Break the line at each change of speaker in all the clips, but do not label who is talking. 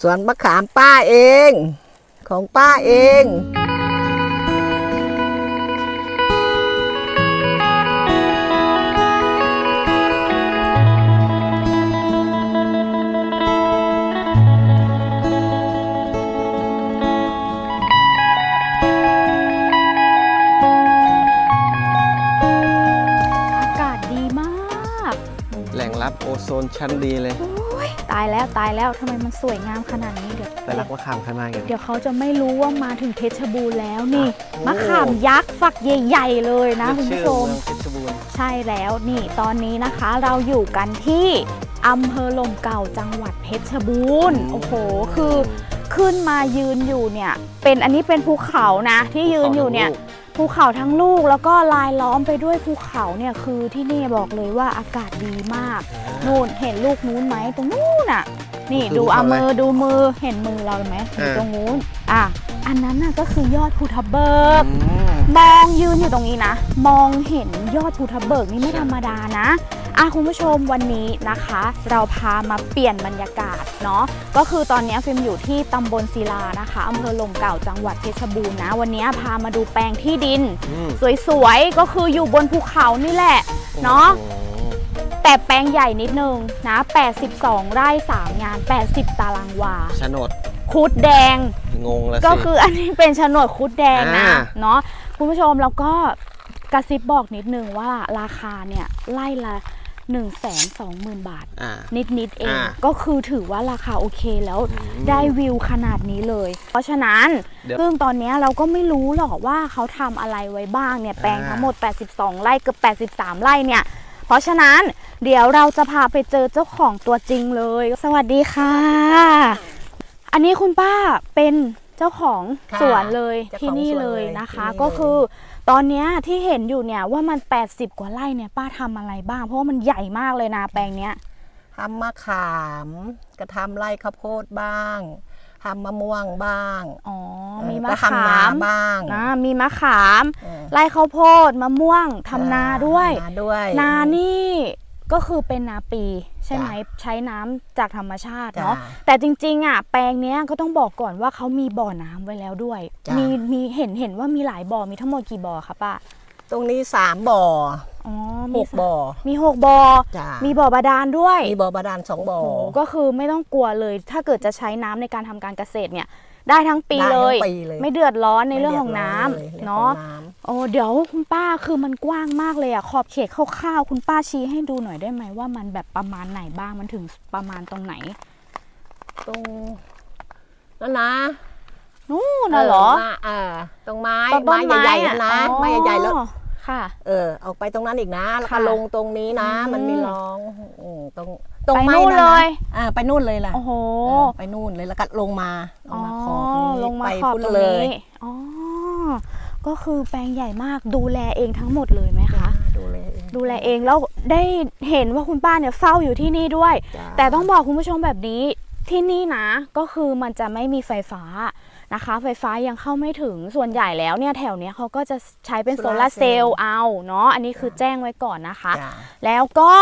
สวนมะขามป้าเอง ของป้าเอง
อากาศดีมาก
แหล่งรับโอโซนชั้นดีเลย
โอ้ยตายแล้วตายแล้วทำไมมันสวยงามขนาดนี้เดี๋ยว
ไปรักมะขามข้างหน้ากัน
เดี๋ยวเขาจะไม่รู้ว่ามาถึงเพชรบูรณ์แล้วนี่
โอ้
มะขามยักษ์ฝักใหญ่ ๆ เลยนะคุณ
ชื่
ผู้
อ
ชม
เมืองเพชรบูรณ์
ใช่แล้วนี่ตอนนี้นะคะเราอยู่กันที่อำเภอลมเก่าจังหวัดเพชรบูรณ์โอ้โหคือขึ้นมายืนอยู่เนี่ย เป็นอันนี้เป็นภูเขานะที่ยืนอยู่เนี่ย ภูเขาทั้งลูกแล้วก็ลายล้อมไปด้วยภูเขาเนี่ยคือที่นี่บอกเลยว่าอากาศดีมากนู่นเห็นลูกนู้นไหมตรงนู้นน่ะ นี่
คือ
ดู
ภู
เอา
เขาอะไร
มือดูมือเห็นมือเราไหมอยู่
อ่า
ตรงนู้นอะอันนั้นน่ะก็คือยอดภูทับเบิก
อืม
มองยืนอยู่ตรงนี้นะ มองเห็นยอดภูทับเบิกนี่ไม่ธรรมดานะ อะคุณผู้ชมวันนี้นะคะ เราพามาเปลี่ยนบรรยากาศเนาะก็คือตอนนี้ฟิล์มอยู่ที่ตำบลศิลานะคะอำเภอลมเก่าจังหวัดเพชรบูรณ์นะ วันนี้พามาดูแปลงที่ดิน
อืม
สวยๆ ก็คืออยู่บนภูเขานี่แหละเนาะ
โอ้โห
แต่แปลงใหญ่นิดนึงนะ 82 ไร่ 3 งาน 80 ตารางวา
โฉนด
คุดแดง
งงแล้วสิ
ก็คืออันนี้เป็นโฉนดคุดแดงนะ
อ่า
เนาะคุณผู้ชมแล้วก็กระซิบบอกนิดนึงว่าราคาเนี่ยไล่ละ 1 2 0 0 0 0บาท
อ่า
นิดนิด ๆ เอง
อ่า
ก็คือถือว่าราคาโอเคแล้ว
อืม
ได้วิวขนาดนี้เลย เพราะฉะนั้น
เดี๋ยว
ซึ่งตอนเนี้ยเราก็ไม่รู้หรอกว่าเขาทำอะไรไว้บ้างเนี่ย แปลง
อ่า
ทั้งหมด 82 ไร่เกือบ83 ไร่เนี่ย เพราะฉะนั้นเดี๋ยวเราจะพาไปเจอเจ้าของตัวจริงเลย สวัสดีค่ะ อันนี้คุณป้าเป็นเจ้าของ
ค่ะ
สวนเลย
เจ้าของ
ที่นี่
สวน
เลย
เลย
นะคะ
ที่นี่
ก็คือ ตอนเนี้ยที่เห็นอยู่เนี่ยว่ามัน 80 กว่าไร่เนี่ยป้าทำอะไรบ้าง เพราะว่ามันใหญ่มากเลยนะแปลงเนี้ย
ทำมะขามก็ทำไร่ข้าวโพดบ้างทำมะม่วงบ้าง
อ๋อ
เออ
มี
ก็
มะ
ทำ
ขา
นามบ้าง
นะมีมะขาม
เออ
ไร่ข้าวโพดมะม่วงทำนาด้วย
นาด้วย
นานี่ ก็คือเป็นนาปีใช่ไหม
จ้ะ
ใช้น้ำจากธรรมชาติ
จ้ะ
เนาะแต่จริงๆอะแปลงเนี้ยก็ต้องบอกก่อนว่าเขามีบ่อน้ำไว้แล้วด้วย
จ้ะ
มีมีเห็นเห็นว่ามีหลายบ่อมีทั้งหมดกี่บ่อคะป้า
ตรงนี้สามบ่อ
อ๋อ
ห
มี
กบ่อ
มีหกบ่อ
จ้ะ
มีบ่อบาดาลด้วย
มีบ่อบาดาลสองบ่อ
โอ้โหก็คือไม่ต้องกลัวเลย ถ้าเกิดจะใช้น้ำในการทำการเกษตรเนี่ย ได้ทั้งปี
ได้
เลย
ทั้งปีเลย
ไม่เดือดร้อนในเรื่องของน้ำ
ไม่ดือดร้อลย
เนาะ
เรื่องของน้
โอ้เดี๋ยวคุณป้าคือมันกว้างมากเลยอะขอบเขตคร่าวๆคุณป้าชี้ให้ดูหน่อยได้ไหมว่ามันแบบประมาณไหนบ้างมันถึงประมาณตรงไหนำ
ตรงนั่นนะ
นู่นน่ะเหรอ
มาเออตรงไม้
ตรงต้น
ไม้ใหญ่ๆ
อะ
นะนะ
อ๋อ
ไม้ใหญ่ๆแล้ว
ค่ะ
เออ ออกไปตรงนั้นอีกนะแล้วก็
ค่ะ
ลงตรงนี้นะ
อืม
มันมีรองอืมตรงตรง
ไป
ไม้
นู่น
นะ
เลย
อ่าไปนู่นเลยล่ะ
โอ้โห
เออไปนู่นเลยแล้วก็ลงมาล
อ๋
ง
อ
มาขอบนี้
ลงมา
ไป
ขอบ
พุ่น
ตรง
เลย
นี้อ๋อ ก็คือแปลงใหญ่มากดูแลเองทั้งหมดเลยไหมคะ
ดูเลยเอง
ดูแลเองแล้วได้เห็นว่าคุณป้าเนี่ยเฝ้าอยู่ที่นี่ด้วย
จ้ะ
แต่ต้องบอกคุณผู้ชมแบบนี้ที่นี่นะ ก็คือมันจะไม่มีไฟฟ้านะคะ ไฟฟ้ายังเข้าไม่ถึงส่วนใหญ่แล้วเนี่ยแถวเนี้ยเขาก็จะใช้เป็นโซลาร์เซลล์เอาเนาะอันนี้คือแจ้งไว้ก่อนนะคะ
จ้ะ
แล้วก็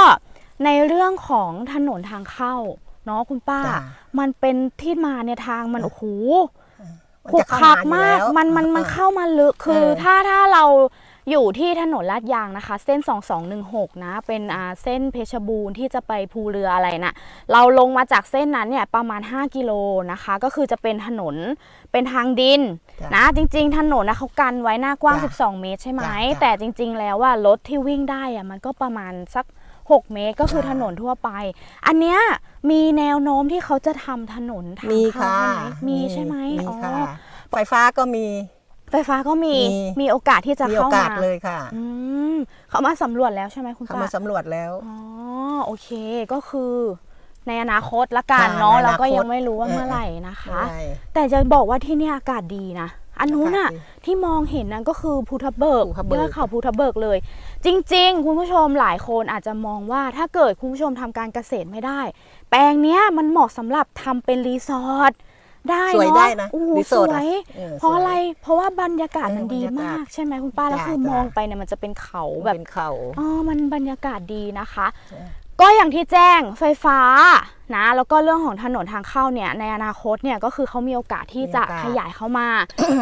ในเรื่องของถนนทางเข้าเนาะคุณป้า
จ้ะ
มันเป็นที่มาเนี่ยทางมันโอ้โห
มัน
ขรุ
จะ
ก
เข้า
คัก
อยู่
มาก
แล้ว
มันมันมัน
อะ
เข้ามาลึกคือ
เออ
ถ้าถ้าเราอยู่ที่ถนนลาดยางนะคะ เส้น 2216 นะ เป็นอ่าเส้นเพชรบูรณ์ที่จะไปภูเรืออะไรนะเราลงมาจากเส้นนั้นเนี่ยประมาณ 5 กิโลนะคะ ก็คือจะเป็นถนนเป็นทางดิน
จ้ะ
นะ จริง ๆ ถนนนะเขากันไว้หน้ากว้าง
จ้ะ
12 เมตรใช่ไหม
จ้ะจ้ะ
แต่จริง ๆ แล้วว่ารถที่วิ่งได้อะมันก็ประมาณสัก 6 เมตรก็คือ
จ้ะ
ถนนทั่วไป อันเนี้ยมีแนวโน้มที่เขาจะทำถนนทาง
มี
เข้า
ค่ะ
ใช่ไหมมีใช่ไหม
มี
อ๋อ
ค่ะ ไฟฟ้าก็มี
ไฟฟ้าก็มี
มี
มีโอกาสที่จะ
มีโอ
เข้ากา
ส
มา
เลยค่ะ
อืมเขามาสำรวจแล้วใช่ไหมคุณ
เขา
ป้า
มาสำรวจแล้ว
อ๋อโอเคก็คือในอนาคตละกัน
ค่ะ
เนาะ
ในอนาคต
เราก็ยังไม่รู้ว่า
เออ
เมื่อไหร่นะคะ
ใช่
แต่จะบอกว่าที่เนี่ยอากาศดีนะ อันนู้นน่ะ
อากาศดี
ที่มองเห็นนั่นก็คือภูทับเบิก
ภูทับเบิก
ยอดเขาภูทับเบิกเลย จริง ๆ คุณผู้ชมหลายคนอาจจะมองว่าถ้าเกิดคุณผู้ชมทำการเกษตรไม่ได้ แปลงเนี้ยมันเหมาะสำหรับทำเป็นรีสอร์ทได้
สวย
เนาะ
ได้นะ
โอ้โห
รี
ส
สอร์ท
ว
อะ
ย
เออ
เพราะ
สวย
อะไรเพราะว่าบรรยากาศ
เออ
มันดี
บรรยากาศ
มากใช่ไหมคุณป้าแล้ว
จ้ะ
คือ
จ้ะ
มองไปเนี่ยมันจะเป็นเขา
แบ
แบบบ
เป็นเขา
อ๋อมันบรรยากาศดีนะคะ
จ้ะ
ก็อย่างที่แจ้งไฟฟ้านะแล้วก็เรื่องของถนนทางเข้าเนี่ยในอนาคตเนี่ยก็คือเขามีโอกาสที่จะ
มีโอกาส
ขยายเข้ามา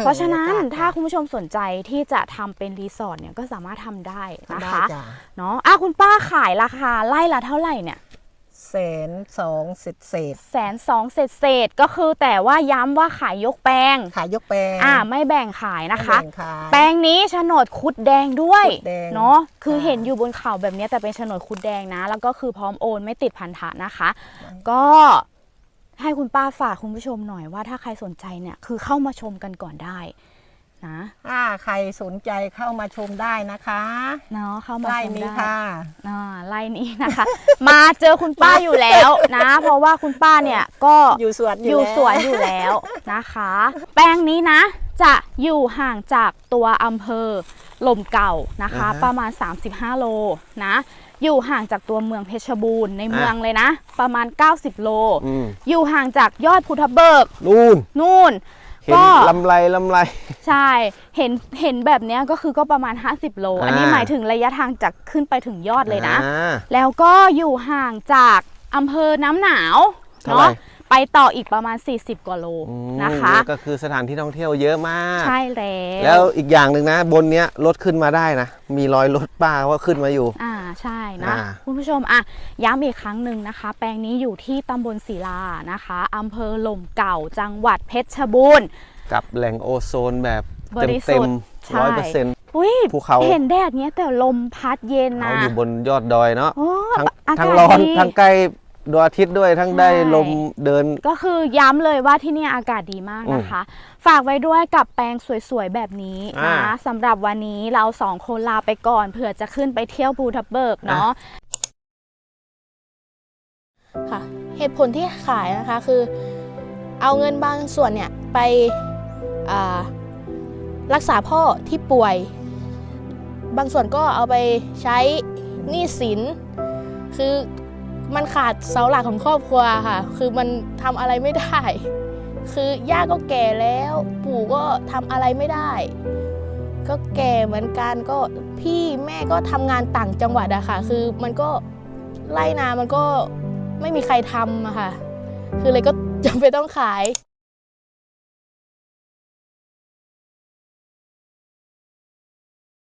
เพราะฉะนั้น
มีโอกาส
ถ้าคุณผู้ชมสนใจที่จะทำเป็นรีสอร์ทเนี่ยก็สามารถทำได้นะ
ได้
คะ
จ้ะ
เนาะอะคุณป้าขายราคาไล่ละเท่าไหร่เนี่ย
แสนสองเศษเศษ
แสนสองเศษเศษๆก็คือแต่ว่าย้ำว่าขายยกแปลง
ขายยกแปลง
อ่าไม่แบ่งขายนะคะ
ไม่แบ่งขาย
แปลงนี้โฉนดคุดแดงด้วย
คุดแดง
เนาะคือ
ค่ะ
เห็นอยู่บนเขาแบบนี้แต่เป็นโฉนดคุดแดงนะ แล้วก็คือพร้อมโอนไม่ติดพันธะนะคะ ก็ให้คุณป้าฝากคุณผู้ชมหน่อยว่าถ้าใครสนใจเนี่ยคือเข้ามาชมกันก่อนได้ นะ
ถ้าใครสนใจเข้ามาชมได้นะคะ
เนาะเข้ามา
ไล่
ชม
นี้
ได้
ค่ะ
อ่าไล่นี้นะคะ มาเจอคุณป้าอยู่แล้วนะ เพราะว่าคุณป้าเนี่ยก็
อยู่สวน
อยู่
แล้ว
สวนอยู่แล้วนะคะ แปลงนี้นะ จะอยู่ห่างจากตัวอำเภอลมเก่านะคะ
อ่าฮะ
ประมาณ 35 โลนะ อยู่ห่างจากตัวเมืองเพชรบูรณ์ในเมืองเลยนะ ประมาณ 90 โล
อืม
อยู่ห่างจากยอดพุทธเบิก
นู่น
นู่น
เห็น
ก็
ลำไรลำไร
ใช่ เห็นเห็นแบบเนี้ยก็คือก็ประมาณ 50 โลอันนี้
อ่า
หมายถึงระยะทางจากขึ้นไปถึงยอดเลยนะ
อ่า
แล้วก็อยู่ห่างจากอำเภอน้ำหนาว
เท่าไหร่
เนาะ ไปต่ออีกประมาณ 40 กว่าโล
อืม
นะคะ
ก็คือสถานที่ท่องเที่ยวเยอะมาก
ใช่แล้ว
แล้วอีกอย่างหนึ่งนะ บนเนี้ยรถขึ้นมาได้นะ มีรอยรถป้าว่าขึ้นมาอยู่
อ่าใช่นะ
อ่า
คุณผู้ชมอะย้ำอีกครั้งหนึ่งนะคะ แปลงนี้อยู่ที่ตำบลศิลานะคะอำเภอหล่มเก่าจังหวัดเพชรบูรณ์
กับแหล่งโอโซนแบบ
บริสุ
เต็
ท
ม
ธิ์
ๆ
ใช่
ร้อยเปอร์เซ็นต์
อุ้ย
ภูเขา
เห็นแดดเนี้ยแต่ลมพัดเย็น
เขา
นะ
อยู่บนยอดดอยเนาะ
โอ้
ทั้ง
อากาศ
ทั้งร้อน
ดี
ทั้งใกล้ ดวงอาทิตย์ด้วยทั้งได้
ใช่
ลมเดิน
ก็คือย้ำเลยว่าที่เนี่ยอากาศดีมากนะคะ ฝากไว้ด้วยกับแปลงสวยๆแบบนี้นะ
อ่า
สำหรับวันนี้เราสองคนลาไปก่อนเผื่อจะขึ้นไปเที่ยวภูทับเบิกเนาะ
ค่ะเหตุผลที่ขายนะคะคือ เอาเงินบางส่วนเนี่ยไปอ่ารักษาพ่อที่ป่วย บางส่วนก็เอาไปใช้หนี้สินคือ มันขาดเสาหลักของครอบครัวค่ะ คือมันทำอะไรไม่ได้ คือย่าก็แก่แล้ว ปู่ก็ทำอะไรไม่ได้ ก็แก่เหมือนกันก็พี่แม่ก็ทำงานต่างจังหวัดอะค่ะ คือมันก็ไล่นามันก็ไม่มีใครทำอะค่ะ คือเลยก็จำเป็นต้องขาย